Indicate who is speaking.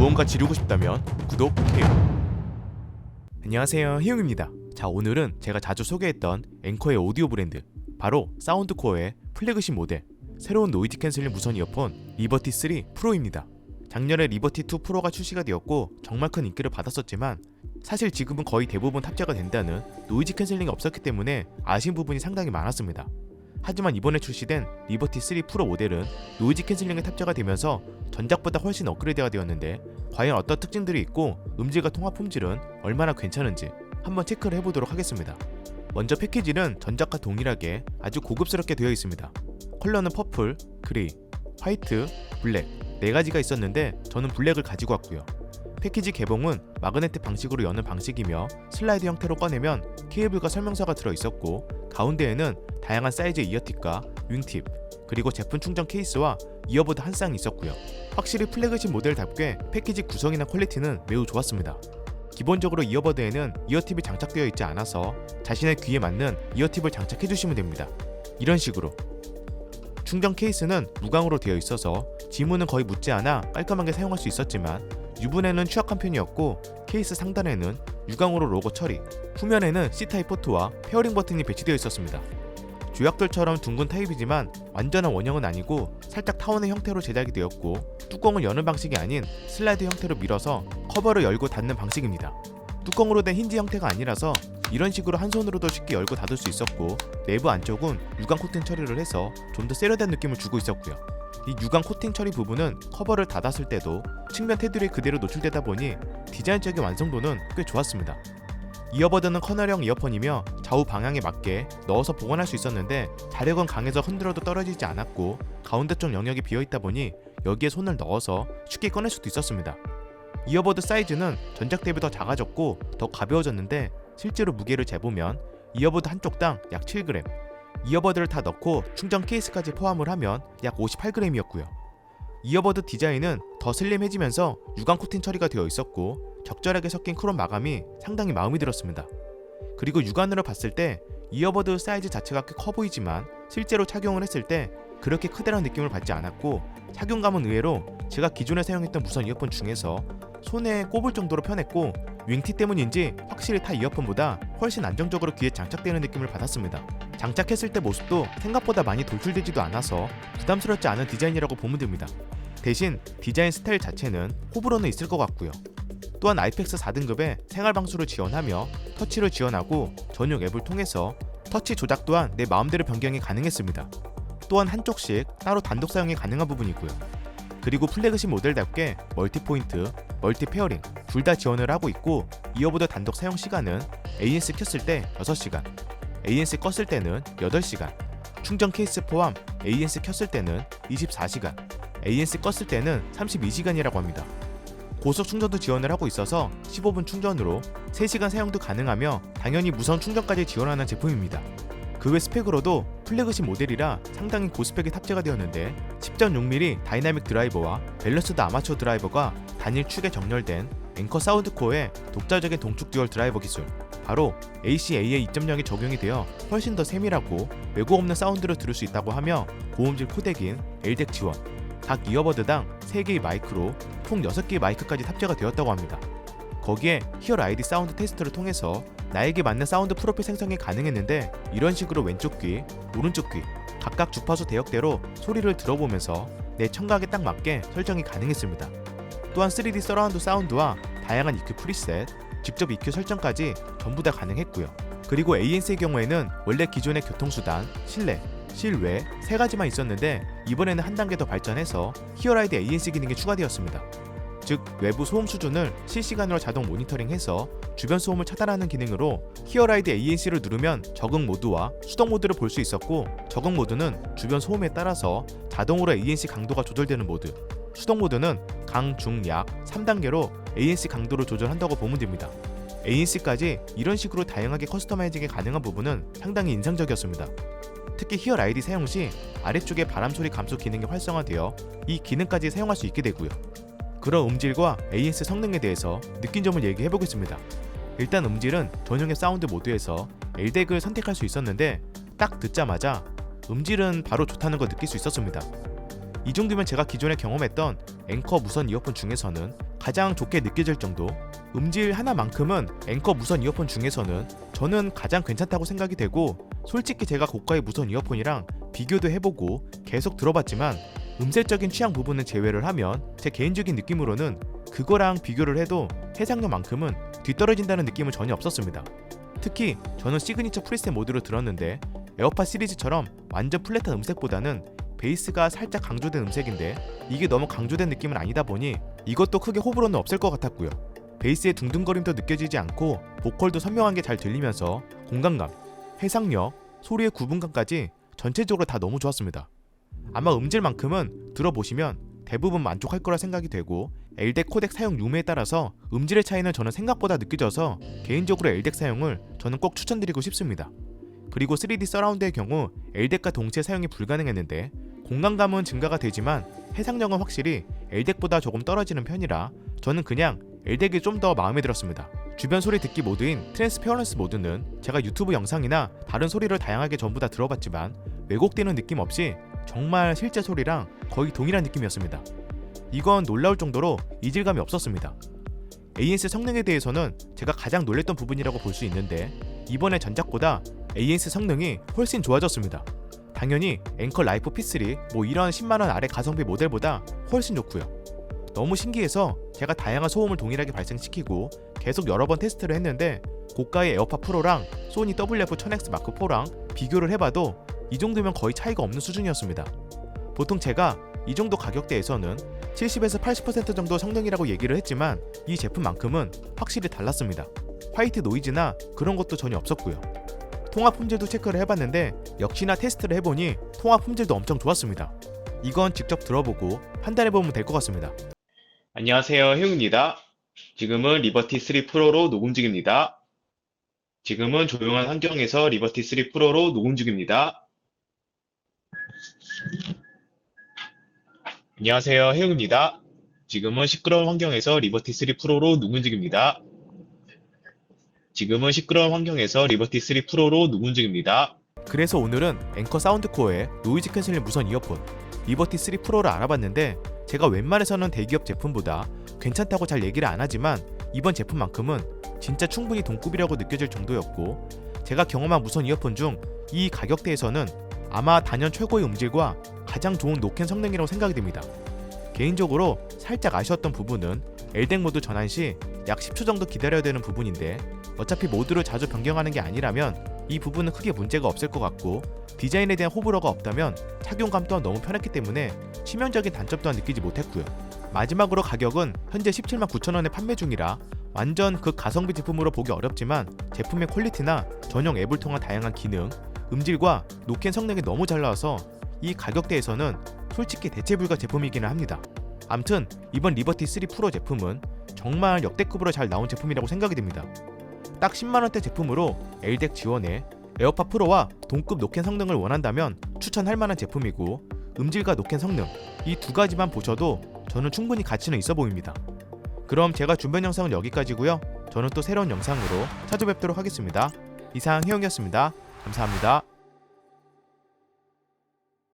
Speaker 1: 무언가 지르고 싶다면 구독 해요. 안녕하세요 희용입니다. 자 오늘은 제가 자주 소개했던 앵커의 오디오 브랜드 바로 사운드코어의 플래그십 모델 새로운 노이즈 캔슬링 무선 이어폰 리버티 3 프로입니다. 작년에 리버티 2 프로가 출시가 되었고 정말 큰 인기를 받았었지만 사실 지금은 거의 대부분 탑재가 된다는 노이즈 캔슬링이 없었기 때문에 아쉬운 부분이 상당히 많았습니다. 하지만 이번에 출시된 리버티 3 프로 모델은 노이즈 캔슬링이 탑재가 되면서 전작보다 훨씬 업그레이드가 되었는데 과연 어떤 특징들이 있고 음질과 통합 품질은 얼마나 괜찮은지 한번 체크를 해보도록 하겠습니다. 먼저 패키지는 전작과 동일하게 아주 고급스럽게 되어 있습니다. 컬러는 퍼플, 그레이, 화이트, 블랙 네 가지가 있었는데 저는 블랙을 가지고 왔고요. 패키지 개봉은 마그네틱 방식으로 여는 방식이며 슬라이드 형태로 꺼내면 케이블과 설명서가 들어 있었고 가운데에는 다양한 사이즈의 이어팁과 윙팁 그리고 제품 충전 케이스와 이어보드 한 쌍이 있었고요. 확실히 플래그십 모델답게 패키지 구성이나 퀄리티는 매우 좋았습니다. 기본적으로 이어버드에는 이어팁이 장착되어 있지 않아서 자신의 귀에 맞는 이어팁을 장착해 주시면 됩니다. 이런 식으로 충전 케이스는 무광으로 되어 있어서 지문은 거의 묻지 않아 깔끔하게 사용할 수 있었지만 유분에는 취약한 편이었고 케이스 상단에는 유광으로 로고 처리, 후면에는 C타입 포트와 페어링 버튼이 배치되어 있었습니다. 조약돌처럼 둥근 타입이지만 완전한 원형은 아니고 살짝 타원의 형태로 제작이 되었고 뚜껑을 여는 방식이 아닌 슬라이드 형태로 밀어서 커버를 열고 닫는 방식입니다. 뚜껑으로 된 힌지 형태가 아니라서 이런 식으로 한 손으로도 쉽게 열고 닫을 수 있었고 내부 안쪽은 유광 코팅 처리를 해서 좀 더 세련된 느낌을 주고 있었고요. 이 유광 코팅 처리 부분은 커버를 닫았을 때도 측면 테두리에 그대로 노출되다 보니 디자인적인 완성도는 꽤 좋았습니다. 이어버드는 커널형 이어폰이며 좌우 방향에 맞게 넣어서 보관할 수 있었는데 자력은 강해서 흔들어도 떨어지지 않았고 가운데 쪽 영역이 비어 있다 보니 여기에 손을 넣어서 쉽게 꺼낼 수도 있었습니다. 이어버드 사이즈는 전작 대비 더 작아졌고 더 가벼워졌는데 실제로 무게를 재보면 이어버드 한쪽당 약 7g, 이어버드를 다 넣고 충전 케이스까지 포함을 하면 약 58g이었고요. 이어버드 디자인은 더 슬림해지면서 유광 코팅 처리가 되어 있었고 적절하게 섞인 크롬 마감이 상당히 마음에 들었습니다. 그리고 육안으로 봤을 때 이어버드 사이즈 자체가 꽤 커 보이지만 실제로 착용을 했을 때 그렇게 크다는 느낌을 받지 않았고 착용감은 의외로 제가 기존에 사용했던 무선 이어폰 중에서 손에 꼽을 정도로 편했고 윙티 때문인지 확실히 타 이어폰보다 훨씬 안정적으로 귀에 장착되는 느낌을 받았습니다. 장착했을 때 모습도 생각보다 많이 돌출되지도 않아서 부담스럽지 않은 디자인이라고 보면 됩니다. 대신 디자인 스타일 자체는 호불호는 있을 것 같고요. 또한 IPX 4등급의 생활 방수를 지원하며 터치를 지원하고 전용 앱을 통해서 터치 조작 또한 내 마음대로 변경이 가능했습니다. 또한 한쪽씩 따로 단독 사용이 가능한 부분이고요. 그리고 플래그십 모델답게 멀티 포인트, 멀티 페어링 둘 다 지원을 하고 있고 이어보드 단독 사용 시간은 ANC 켰을 때 6시간, ANC 껐을 때는 8시간, 충전 케이스 포함 ANC 켰을 때는 24시간, ANC 껐을 때는 32시간이라고 합니다. 고속 충전도 지원을 하고 있어서 15분 충전으로 3시간 사용도 가능하며 당연히 무선 충전까지 지원하는 제품입니다. 그 외 스펙으로도 플래그십 모델이라 상당히 고스펙이 탑재가 되었는데 10.6mm 다이나믹 드라이버와 밸런스드 아마추어 드라이버가 단일 축에 정렬된 앵커 사운드 코어의 독자적인 동축 듀얼 드라이버 기술 바로 ACAA 2.0이 적용이 되어 훨씬 더 세밀하고 왜곡 없는 사운드를 들을 수 있다고 하며 고음질 코덱인 LDEC 지원 각 이어버드당 3개의 마이크로 총 6개의 마이크까지 탑재가 되었다고 합니다. 거기에 히어로 아이디 사운드 테스트를 통해서 나에게 맞는 사운드 프로필 생성이 가능했는데 이런 식으로 왼쪽 귀, 오른쪽 귀 각각 주파수 대역대로 소리를 들어보면서 내 청각에 딱 맞게 설정이 가능했습니다. 또한 3D 서라운드 사운드와 다양한 EQ 프리셋, 직접 EQ 설정까지 전부 다 가능했고요. 그리고 ANC의 경우에는 원래 기존의 교통수단, 실내, 실외 세 가지만 있었는데 이번에는 한 단계 더 발전해서 히어라이드 ANC 기능이 추가되었습니다. 즉 외부 소음 수준을 실시간으로 자동 모니터링해서 주변 소음을 차단하는 기능으로 히어라이드 ANC를 누르면 적응 모드와 수동 모드를 볼 수 있었고 적응 모드는 주변 소음에 따라서 자동으로 ANC 강도가 조절되는 모드 수동 모드는 강, 중, 약 3단계로 ANC 강도를 조절한다고 보면 됩니다. ANC까지 이런 식으로 다양하게 커스터마이징이 가능한 부분은 상당히 인상적이었습니다. 특히 히어 라이디 사용 시 아래쪽에 바람 소리 감소 기능이 활성화되어 이 기능까지 사용할 수 있게 되고요. 그런 음질과 AS 성능에 대해서 느낀 점을 얘기해 보겠습니다. 일단 음질은 전용의 사운드 모드에서 LDEC을 선택할 수 있었는데 딱 듣자마자 음질은 바로 좋다는 걸 느낄 수 있었습니다. 이 정도면 제가 기존에 경험했던 앵커 무선 이어폰 중에서는 가장 좋게 느껴질 정도 음질 하나만큼은 앵커 무선 이어폰 중에서는 저는 가장 괜찮다고 생각이 되고 솔직히 제가 고가의 무선 이어폰이랑 비교도 해보고 계속 들어봤지만 음색적인 취향 부분은 제외를 하면 제 개인적인 느낌으로는 그거랑 비교를 해도 해상도만큼은 뒤떨어진다는 느낌은 전혀 없었습니다. 특히 저는 시그니처 프리셋 모드로 들었는데 에어팟 시리즈처럼 완전 플랫한 음색보다는 베이스가 살짝 강조된 음색인데 이게 너무 강조된 느낌은 아니다 보니 이것도 크게 호불호는 없을 것 같았고요. 베이스의 둥둥거림도 느껴지지 않고 보컬도 선명한 게 잘 들리면서 공간감, 해상력, 소리의 구분감까지 전체적으로 다 너무 좋았습니다. 아마 음질만큼은 들어보시면 대부분 만족할 거라 생각이 되고 LDEC 코덱 사용 유무에 따라서 음질의 차이는 저는 생각보다 느껴져서 개인적으로 LDEC 사용을 저는 꼭 추천드리고 싶습니다. 그리고 3D 서라운드의 경우 LDEC과 동시에 사용이 불가능했는데 공간감은 증가가 되지만 해상력은 확실히 LDEC보다 조금 떨어지는 편이라 저는 그냥 LDEC이 좀 더 마음에 들었습니다. 주변 소리 듣기 모드인 트랜스페어런스 모드는 제가 유튜브 영상이나 다른 소리를 다양하게 전부 다 들어봤지만 왜곡되는 느낌 없이 정말 실제 소리랑 거의 동일한 느낌이었습니다. 이건 놀라울 정도로 이질감이 없었습니다. ANC 성능에 대해서는 제가 가장 놀랬던 부분이라고 볼 수 있는데 이번에 전작보다 ANC 성능이 훨씬 좋아졌습니다. 당연히 앵커 라이프 P3 뭐 이런 10만원 아래 가성비 모델보다 훨씬 좋고요. 너무 신기해서 제가 다양한 소음을 동일하게 발생시키고 계속 여러 번 테스트를 했는데 고가의 에어팟 프로랑 소니 WF-1000X 마크 4랑 비교를 해봐도 이 정도면 거의 차이가 없는 수준이었습니다. 보통 제가 이 정도 가격대에서는 70에서 80% 정도 성능이라고 얘기를 했지만 이 제품만큼은 확실히 달랐습니다. 화이트 노이즈나 그런 것도 전혀 없었고요. 통화 품질도 체크를 해봤는데 역시나 테스트를 해보니 통화 품질도 엄청 좋았습니다. 이건 직접 들어보고 판단해보면 될 것 같습니다.
Speaker 2: 안녕하세요. 해웅입니다. 지금은 리버티 3 프로로 녹음 중입니다. 지금은 조용한 환경에서 리버티 3 프로로 녹음 중입니다. 안녕하세요. 해웅입니다. 지금은 시끄러운 환경에서 리버티 3 프로로 녹음 중입니다. 지금은 시끄러운 환경에서 리버티 3 프로로 녹음 중입니다.
Speaker 1: 그래서 오늘은 앵커 사운드코어의 노이즈 캔슬링 무선 이어폰 리버티 3 프로를 알아봤는데 제가 웬만해서는 대기업 제품보다 괜찮다고 잘 얘기를 안 하지만 이번 제품만큼은 진짜 충분히 동급이라고 느껴질 정도였고 제가 경험한 무선 이어폰 중 이 가격대에서는 아마 단연 최고의 음질과 가장 좋은 노캔 성능이라고 생각이 듭니다. 개인적으로 살짝 아쉬웠던 부분은 엘덱 모드 전환 시 약 10초 정도 기다려야 되는 부분인데 어차피 모드를 자주 변경하는 게 아니라면 이 부분은 크게 문제가 없을 것 같고 디자인에 대한 호불호가 없다면 착용감 또한 너무 편했기 때문에 치명적인 단점 또한 느끼지 못했고요. 마지막으로 가격은 현재 17만 9천 원에 판매 중이라 완전 그 가성비 제품으로 보기 어렵지만 제품의 퀄리티나 전용 앱을 통한 다양한 기능, 음질과 노캔 성능이 너무 잘 나와서 이 가격대에서는 솔직히 대체 불가 제품이기는 합니다. 암튼 이번 리버티 3 프로 제품은 정말 역대급으로 잘 나온 제품이라고 생각이 됩니다. 딱 10만원대 제품으로 LDEC 지원에 에어팟 프로와 동급 노캔 성능을 원한다면 추천할 만한 제품이고 음질과 노캔 성능 이 두 가지만 보셔도 저는 충분히 가치는 있어 보입니다. 그럼 제가 준비한 영상은 여기까지고요. 저는 또 새로운 영상으로 찾아뵙도록 하겠습니다. 이상 희영이었습니다. 감사합니다.